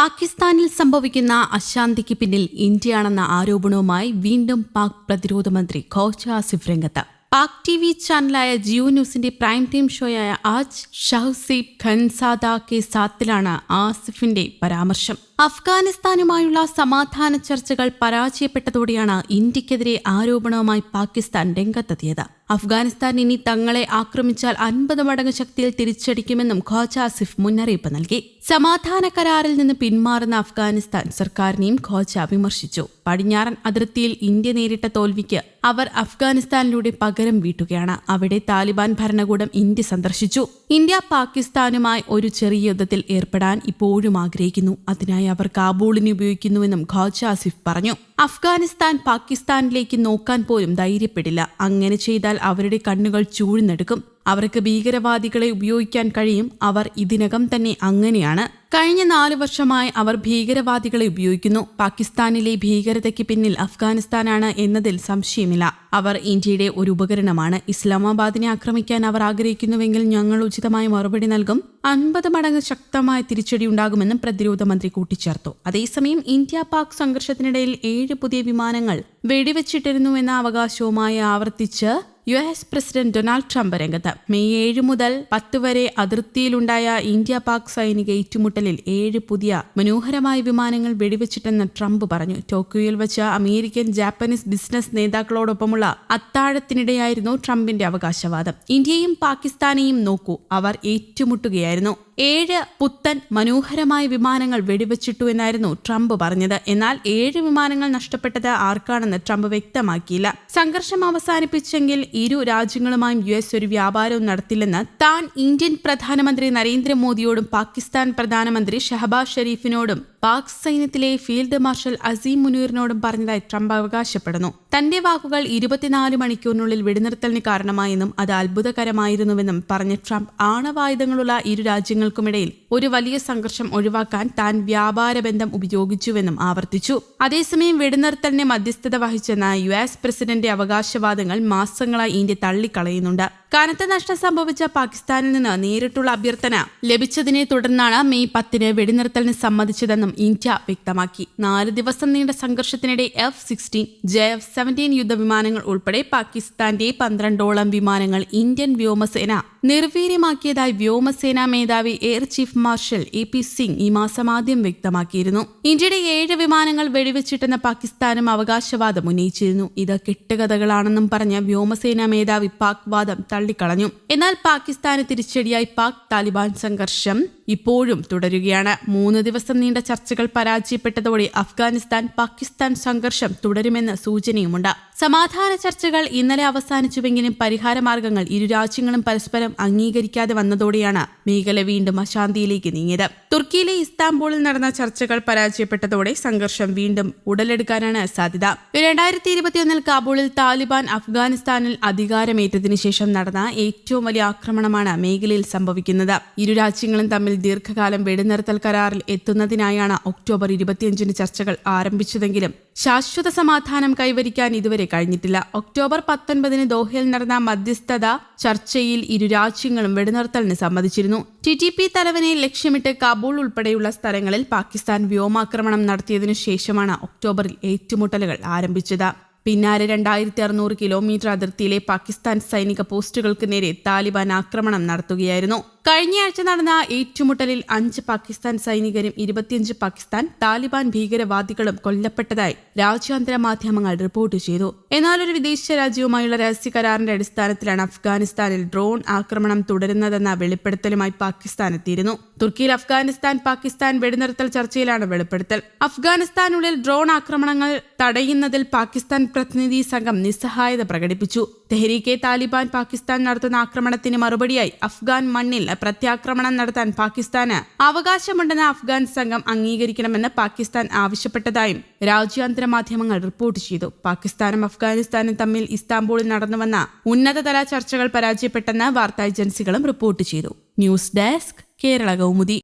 പാകിസ്ഥാനിൽ സംഭവിക്കുന്ന അശാന്തിക്ക് പിന്നിൽ ഇന്ത്യയാണെന്ന ആരോപണവുമായി വീണ്ടും പാക് പ്രതിരോധ മന്ത്രി ഖോജ ആസിഫ് രംഗത്ത് പാക് ടി വി ചാനലായ ജിയോ ന്യൂസിന്റെ പ്രൈം ടൈം ഷോയായ ആജ് ഷഹസീബ് ഖൻസാദ കെ സാത്തിലാണ് ആസിഫിന്റെ പരാമർശം. അഫ്ഗാനിസ്ഥാനുമായുള്ള സമാധാന ചർച്ചകൾ പരാജയപ്പെട്ടതോടെയാണ് ഇന്ത്യക്കെതിരെ ആരോപണവുമായി പാകിസ്ഥാൻ രംഗത്തെത്തിയത്. അഫ്ഗാനിസ്ഥാൻ ഇനി തങ്ങളെ ആക്രമിച്ചാൽ അൻപത് മടങ്ങ് ശക്തിയിൽ തിരിച്ചടിക്കുമെന്നും ഖോജ ആസിഫ് മുന്നറിയിപ്പ് നൽകി. സമാധാന കരാറിൽ നിന്ന് പിന്മാറുന്ന അഫ്ഗാനിസ്ഥാൻ സർക്കാരിനെയും ഖോജ വിമർശിച്ചു. പടിഞ്ഞാറൻ അതിർത്തിയിൽ ഇന്ത്യ നേരിട്ട തോൽവിക്ക് അവർ അഫ്ഗാനിസ്ഥാനിലൂടെ പകരം വീട്ടുകയാണ്. അവിടെ താലിബാൻ ഭരണകൂടം ഇന്ത്യ സന്ദർശിച്ചു. ഇന്ത്യ പാകിസ്ഥാനുമായി ഒരു ചെറിയ യുദ്ധത്തിൽ ഏർപ്പെടാൻ ഇപ്പോഴും ആഗ്രഹിക്കുന്നു. അതിനായി അവർ കാബൂളിനെ ഉപയോഗിക്കുന്നുവെന്നും ഖോജ ആസിഫ് പറഞ്ഞു. അഫ്ഗാനിസ്ഥാൻ പാകിസ്ഥാനിലേക്ക് നോക്കാൻ പോലും ധൈര്യപ്പെടില്ല. അങ്ങനെ ചെയ്താൽ അവരുടെ കണ്ണുകൾ ചൂഴ്ന്നെടുക്കും. അവർക്ക് ഭീകരവാദികളെ ഉപയോഗിക്കാൻ കഴിയും. അവർ ഇതിനകം തന്നെ അങ്ങനെയാണ്. കഴിഞ്ഞ നാലു വർഷമായി അവർ ഭീകരവാദികളെ ഉപയോഗിക്കുന്നു. പാകിസ്ഥാനിലെ ഭീകരതയ്ക്ക് പിന്നിൽ അഫ്ഗാനിസ്ഥാനാണ് എന്നതിൽ സംശയമില്ല. അവർ ഇന്ത്യയുടെ ഒരു ഉപകരണമാണ്. ഇസ്ലാമാബാദിനെ ആക്രമിക്കാൻ അവർ ആഗ്രഹിക്കുന്നുവെങ്കിൽ ഞങ്ങൾ ഉചിതമായ മറുപടി നൽകും. അൻപത് മടങ്ങ് ശക്തമായ തിരിച്ചടി ഉണ്ടാകുമെന്നും പ്രതിരോധ മന്ത്രി കൂട്ടിച്ചേർത്തു. അതേസമയം ഇന്ത്യ പാക് സംഘർഷത്തിനിടയിൽ ഏഴ് പുതിയ വിമാനങ്ങൾ വെടിവെച്ചിട്ടിരുന്നുവെന്ന അവകാശവുമായി ആവർത്തിച്ച് U S president Donald Trump രംഗത്ത് മെയ് ഏഴ് മുതൽ പത്ത് വരെ അതിർത്തിയിലുണ്ടായ ഇന്ത്യ പാക് സൈനിക ഏറ്റുമുട്ടലിൽ ഏഴ് പുതിയ മനോഹരമായ വിമാനങ്ങൾ വെടിവെച്ചിട്ടെന്ന് ട്രംപ് പറഞ്ഞു. ടോക്കിയോയിൽ വെച്ച അമേരിക്കൻ ജാപ്പനീസ് ബിസിനസ് നേതാക്കളോടൊപ്പമുള്ള അത്താഴത്തിനിടെയായിരുന്നു ട്രംപിന്റെ അവകാശവാദം. ഇന്ത്യയും പാകിസ്ഥാനെയും നോക്കൂ അവർ ഏറ്റുമുട്ടുകയായിരുന്നു. ഏഴ് പുത്തൻ മനോഹരമായ വിമാനങ്ങൾ വെടിവെച്ചിട്ടു എന്നായിരുന്നു ട്രംപ് പറഞ്ഞത്. എന്നാൽ ഏഴ് വിമാനങ്ങൾ നഷ്ടപ്പെട്ടത് ആർക്കാണെന്ന് ട്രംപ് വ്യക്തമാക്കിയില്ല. സംഘർഷം അവസാനിപ്പിച്ചെങ്കിൽ ഇരു രാജ്യങ്ങളുമായും യു എസ് ഒരു വ്യാപാരവും നടത്തില്ലെന്ന് താൻ ഇന്ത്യൻ പ്രധാനമന്ത്രി നരേന്ദ്രമോദിയോടും പാകിസ്ഥാൻ പ്രധാനമന്ത്രി ഷഹബാസ് ഷെരീഫിനോടും പാക് സൈന്യത്തിലെ ഫീൽഡ് മാർഷൽ അസീം മുനീറിനോടും പറഞ്ഞതായി ട്രംപ് അവകാശപ്പെടുന്നു. തന്റെ വാക്കുകൾ ഇരുപത്തിനാല് മണിക്കൂറിനുള്ളിൽ വെടിനിർത്തലിന് കാരണമായെന്നും അത് അത്ഭുതകരമായിരുന്നുവെന്നും പറഞ്ഞ ട്രംപ് ആണവായുധങ്ങളുള്ള ഇരു രാജ്യങ്ങൾക്കുമിടയിൽ ഒരു വലിയ സംഘർഷം ഒഴിവാക്കാൻ താൻ വ്യാപാര ബന്ധം ഉപയോഗിച്ചുവെന്നും ആവർത്തിച്ചു. അതേസമയം വെടിനിർത്തലിന് മധ്യസ്ഥത വഹിച്ചെന്ന യു എസ് പ്രസിഡന്റ് അവകാശവാദങ്ങൾ മാസങ്ങളായി ഇന്ത്യ തള്ളിക്കളയുന്നുണ്ട്. കനത്ത നഷ്ടം സംഭവിച്ച പാകിസ്ഥാനിൽ നിന്ന് നേരിട്ടുള്ള അഭ്യർത്ഥന ലഭിച്ചതിനെ തുടർന്നാണ് മെയ് പത്തിന് വെടിനിർത്തലിന് സമ്മതിച്ചതെന്നും ഇന്ത്യ വ്യക്തമാക്കി. നാല് ദിവസം നീണ്ട സംഘർഷത്തിനിടെ F sixteen J F seventeen യുദ്ധവിമാനങ്ങൾ ഉൾപ്പെടെ പാകിസ്ഥാന്റെ പന്ത്രണ്ടോളം വിമാനങ്ങൾ ഇന്ത്യൻ വ്യോമസേന നിർവീര്യമാക്കിയതായി വ്യോമസേനാ മേധാവി air chief marshal A P Singh ഈ മാസം ആദ്യം വ്യക്തമാക്കിയിരുന്നു. ഇന്ത്യയുടെ ഏഴ് വിമാനങ്ങൾ വെടിവെച്ചിട്ടെന്ന പാകിസ്ഥാനും അവകാശവാദം ഉന്നയിച്ചിരുന്നു. ഇത് കെട്ടുകഥകളാണെന്നും പറഞ്ഞ വ്യോമസേനാ മേധാവി പാക് വാദം തള്ളിക്കളഞ്ഞു. എന്നാൽ പാകിസ്ഥാന് തിരിച്ചടിയായി പാക് താലിബാൻ സംഘർഷം ഇപ്പോഴും തുടരുകയാണ്. മൂന്ന് ദിവസം നീണ്ട ചർച്ചകൾ പരാജയപ്പെട്ടതോടെ അഫ്ഗാനിസ്ഥാൻ പാകിസ്ഥാൻ സംഘർഷം തുടരുമെന്ന സൂചനയുമുണ്ട്. സമാധാന ചർച്ചകൾ ഇന്നലെ അവസാനിച്ചുവെങ്കിലും പരിഹാരമാർഗങ്ങൾ ഇരു രാജ്യങ്ങളും പരസ്പരം അംഗീകരിക്കാതെ വന്നതോടെയാണ് മേഖല വീണ്ടും അശാന്തിയിലേക്ക് നീങ്ങിയത്. തുർക്കിയിലെ ഇസ്താംബൂളിൽ നടന്ന ചർച്ചകൾ പരാജയപ്പെട്ടതോടെ സംഘർഷം വീണ്ടും ഉടലെടുക്കാനാണ് സാധ്യത. രണ്ടായിരത്തി ഇരുപത്തിയൊന്നിൽ കാബൂളിൽ താലിബാൻ അഫ്ഗാനിസ്ഥാനിൽ അധികാരമേറ്റതിനു ശേഷം നടന്ന ഏറ്റവും വലിയ ആക്രമണമാണ് മേഖലയിൽ സംഭവിക്കുന്നത്. ഇരു രാജ്യങ്ങളും തമ്മിൽ ദീർഘകാലം വെടിനിർത്തൽ കരാറിൽ എത്തുന്നതിനായാണ് ഒക്ടോബർ ഇരുപത്തിയഞ്ചിന് ചർച്ചകൾ ആരംഭിച്ചതെങ്കിലും ശാശ്വത സമാധാനം കൈവരിക്കാൻ ഇതുവരെ കഴിഞ്ഞിട്ടില്ല. ഒക്ടോബർ പത്തൊൻപതിന് ദോഹയിൽ നടന്ന മധ്യസ്ഥത ചർച്ചയിൽ ഇരു രാജ്യങ്ങളും വെടിനിർത്തലിന് സമ്മതിച്ചിരുന്നു. ടി ടി പി തലവനെ ലക്ഷ്യമിട്ട് കാബൂൾ ഉൾപ്പെടെയുള്ള സ്ഥലങ്ങളിൽ പാകിസ്ഥാൻ വ്യോമാക്രമണം നടത്തിയതിനു ശേഷമാണ് ഒക്ടോബറിൽ ഏറ്റുമുട്ടലുകൾ ആരംഭിച്ചത്. പിന്നാലെ രണ്ടായിരത്തി അറുന്നൂറ് കിലോമീറ്റർ അതിർത്തിയിലെ പാകിസ്ഥാൻ സൈനിക പോസ്റ്റുകൾക്ക് നേരെ താലിബാൻ ആക്രമണം നടത്തുകയായിരുന്നു. കഴിഞ്ഞയാഴ്ച നടന്ന ഏറ്റുമുട്ടലിൽ അഞ്ച് പാകിസ്ഥാൻ സൈനികരും ഇരുപത്തിയഞ്ച് പാകിസ്ഥാൻ താലിബാൻ ഭീകരവാദികളും കൊല്ലപ്പെട്ടതായി രാജ്യാന്തര മാധ്യമങ്ങൾ റിപ്പോർട്ട് ചെയ്തു. എന്നാൽ ഒരു വിദേശ രാജ്യവുമായുള്ള രഹസ്യ കരാറിന്റെ അടിസ്ഥാനത്തിലാണ് അഫ്ഗാനിസ്ഥാനിൽ ഡ്രോൺ ആക്രമണം തുടരുന്നതെന്ന വെളിപ്പെടുത്തലുമായി പാകിസ്ഥാൻ എത്തിയിരുന്നു. തുർക്കിയിൽ അഫ്ഗാനിസ്ഥാൻ പാകിസ്ഥാൻ വെടിനിർത്തൽ ചർച്ചയിലാണ് വെളിപ്പെടുത്തൽ. അഫ്ഗാനിസ്ഥാനുള്ളിൽ ഡ്രോൺ ആക്രമണങ്ങൾ തടയുന്നതിൽ പാകിസ്ഥാൻ പ്രതിനിധി സംഘം നിസ്സഹായത പ്രകടിപ്പിച്ചു. തെഹരീക്കെ താലിബാൻ പാകിസ്ഥാൻ നടത്തുന്ന ആക്രമണത്തിന് മറുപടിയായി അഫ്ഗാൻ മണ്ണിൽ പ്രത്യാക്രമണം നടത്താൻ പാകിസ്ഥാന് അവകാശമുണ്ടെന്ന് അഫ്ഗാൻ സംഘം അംഗീകരിക്കണമെന്ന് പാകിസ്ഥാൻ ആവശ്യപ്പെട്ടതായും രാജ്യാന്തര മാധ്യമങ്ങൾ റിപ്പോർട്ട് ചെയ്തു. പാകിസ്ഥാനും അഫ്ഗാനിസ്ഥാനും തമ്മിൽ ഇസ്താംബൂളിൽ നടന്നുവന്ന ഉന്നതതല ചർച്ചകൾ പരാജയപ്പെട്ടെന്ന് വാർത്താ ഏജൻസികളും റിപ്പോർട്ട് ചെയ്തു. News desk Kerala Kaumudi.